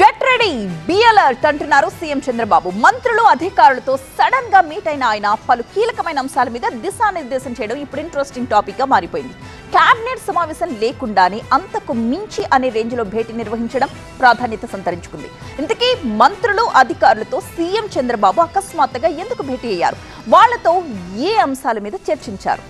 Get ready be alert అంటున్నారు CM Chandrababu. మంత్రులు అధికారులతో సడన్గా మీట్ అయిన ఆయన పలు కీలకమైన అంశాల మీద దిశానిర్దేశం చేయడం ఇప్పుడు ఇంట్రెస్టింగ్ టాపిక్గా మారిపోయింది. కేబినెట్ సమావేశం లేకుండానే అంతకు మించి అనే రేంజ్లో భేటీ నిర్వహించడం ప్రాధాన్యత సంతరించుకుంది. ఇంతకీ మంత్రులు అధికారులతో సీఎం చంద్రబాబు అకస్మాత్తుగా ఎందుకు భేటీ అయ్యారు? వాళ్ళతో ఏ అంశాల మీద చర్చించారు?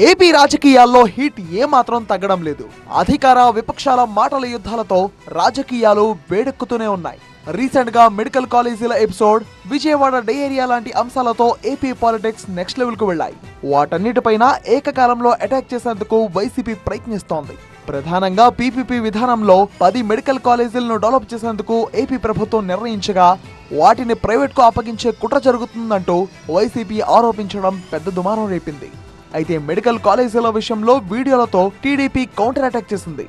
ఏపీ రాజకీయాల్లో హీట్ ఏమాత్రం తగ్గడం లేదు. అధికార విపక్షాల మాటల యుద్ధాలతో రాజకీయాలు వేడెక్కుతూనే ఉన్నాయి. రీసెంట్గా మెడికల్ కాలేజీల ఎపిసోడ్ విజయవాడ డే ఏరియా లాంటి అంశాలతో ఏపీ పాలిటిక్స్ నెక్స్ట్ లెవెల్కు వెళ్ళాయి. వాటన్నిటిపైన ఏకకాలంలో అటాక్ చేసేందుకు వైసీపీ ప్రయత్నిస్తోంది. ప్రధానంగా పీపీపీ విధానంలో పది మెడికల్ కాలేజీలను డెవలప్ చేసేందుకు ఏపీ ప్రభుత్వం నిర్ణయించగా వాటిని ప్రైవేట్కు అప్పగించే కుట్ర జరుగుతుందంటూ వైసీపీ ఆరోపించడం పెద్ద దుమారం రేపింది. అయితే మెడికల్ కాలేజీల విషయంలో వీడియోలతో టీడీపీ కౌంటర్ అటాక్ చేసింది.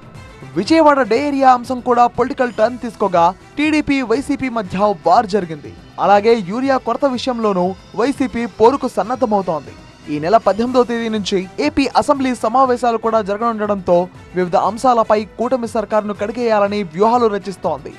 విజయవాడ డే ఏరియా అంశం కూడా పొలిటికల్ టర్న్ తీసుకోగా టీడీపీ వైసీపీ మధ్య వార్ జరిగింది. అలాగే యూరియా కొరత విషయంలోనూ వైసీపీ పోరుకు సన్నద్ధమవుతోంది. ఈ నెల పద్దెనిమిదో తేదీ నుంచి ఏపీ అసెంబ్లీ సమావేశాలు కూడా జరగనుండడంతో వివిధ అంశాలపై కూటమి సర్కారును కడిగేయాలని వ్యూహాలు రచిస్తోంది.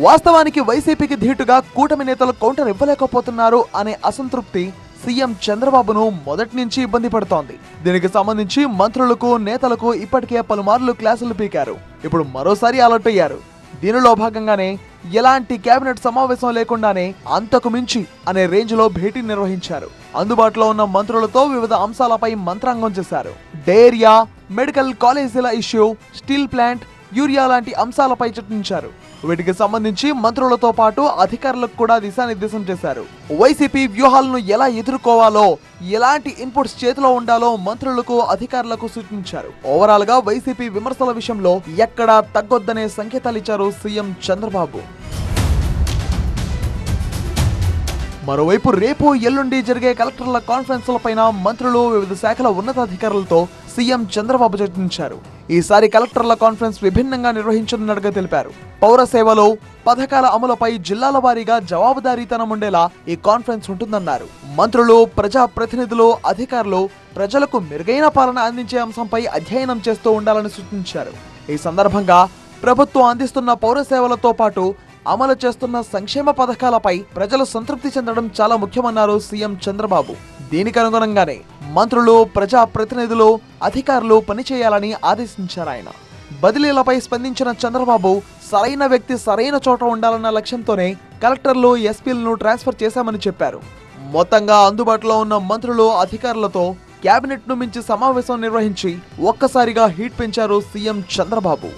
వాస్తవానికి వైసీపీకి ధీటుగా కూటమి నేతలు కౌంటర్ ఇవ్వలేకపోతున్నారు అనే అసంతృప్తి సీఎం చంద్రబాబును మొదటి నుంచి ఇబ్బంది పడుతోంది. దీనికి సంబంధించి మంత్రులకు నేతలకు ఇప్పటికే పలుమార్లు క్లాసులు పీకారు. ఇప్పుడు మరోసారి అలర్ట్ అయ్యారు. దీనిలో భాగంగానే ఎలాంటి కేబినెట్ సమావేశం లేకుండానే అంతకు మించి అనే రేంజ్లో భేటీ నిర్వహించారు. అందుబాటులో ఉన్న మంత్రులతో వివిధ అంశాలపై మంత్రాంగం చేశారు. డేరియా మెడికల్ కాలేజీల ఇష్యూ స్టీల్ ప్లాంట్ యూరియా లాంటి అంశాలపై చర్చించారు. వీటికి సంబంధించి మంత్రులతో పాటు అధికారులకు కూడా దిశానిర్దేశం చేశారు. వైసీపీ వ్యూహాలను ఎలా ఎదుర్కోవాలో ఎలాంటి ఇన్పుట్స్ చేతిలో ఉండాలో మంత్రులకు అధికారులకు సూచించారు. ఓవరాల్గా వైసీపీ విమర్శల విషయంలో ఎక్కడా తగ్గొద్దనే సంకేతాలు ఇచ్చారు సీఎం చంద్రబాబు. మరోవైపు రేపు ఎల్లుండి జరిగే కలెక్టర్ల కాన్ఫరెన్స్లపైన మంత్రులు వివిధ శాఖల ఉన్నతాధికారులతో సీఎం చంద్రబాబు చర్చించారు. ఈసారి కలెక్టర్ల కాన్ఫరెన్స్ విభిన్నంగా నిర్వహించనున్నట్టుగా తెలిపారు. పౌర సేవలో పథకాల అమలుపై జిల్లాల వారీగా జవాబుదారీతనం ఉండేలా ఈ కాన్ఫరెన్స్ ఉంటుందన్నారు. మంత్రులు ప్రజా ప్రతినిధులు అధికారులు ప్రజలకు మెరుగైన పాలన అందించే అంశంపై అధ్యయనం చేస్తూ ఉండాలని సూచించారు. ఈ సందర్భంగా ప్రభుత్వం అందిస్తున్న పౌర సేవలతో పాటు అమలు చేస్తున్న సంక్షేమ పథకాలపై ప్రజలు సంతృప్తి చెందడం చాలా ముఖ్యమన్నారు సీఎం చంద్రబాబు. దీనికి అనుగుణంగానే మంత్రులు ప్రజా ప్రతినిధులు అధికారులు పనిచేయాలని ఆదేశించారు ఆయన. బదిలీలపై స్పందించిన చంద్రబాబు సరైన వ్యక్తి సరైన చోట ఉండాలన్న లక్ష్యంతోనే కలెక్టర్లు ఎస్పీలను ట్రాన్స్ఫర్ చేశామని చెప్పారు. మొత్తంగా అందుబాటులో ఉన్న మంత్రులు అధికారులతో క్యాబినెట్ను మించి సమావేశం నిర్వహించి ఒక్కసారిగా హీట్ పెంచారు సీఎం చంద్రబాబు.